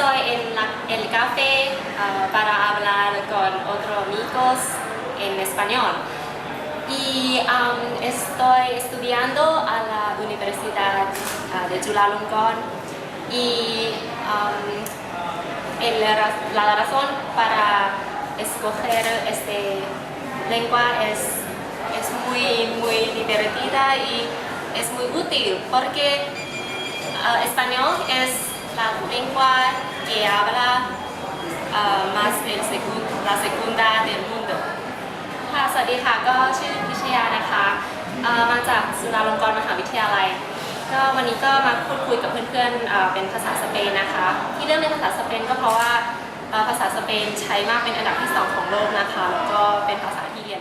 el café ah, para hablar con otros amigos en español. Y estoy estudiando a la Universidad ah, de Chulalongkorn y la razón para escoger este lengua es, es muy, muy divertida y es muy útil porque ah, español es la lengua que habla ah, más el segun- la segunda del mundo ค่ะ สวัสดีค่ะ ก็ชื่อพิชยานะคะเอ่อมาจากจุฬาลงกรณ์มหาวิทยาลัย ก็วันนี้ก็มาพูดคุยกับเพื่อนๆเอ่อเป็นภาษาสเปนนะคะ ที่เลือกเรียนภาษาสเปนก็เพราะว่าภาษาสเปนใช้มากเป็นอันดับที่สองของโลกนะคะ แล้วก็เป็นภาษาที่เรียน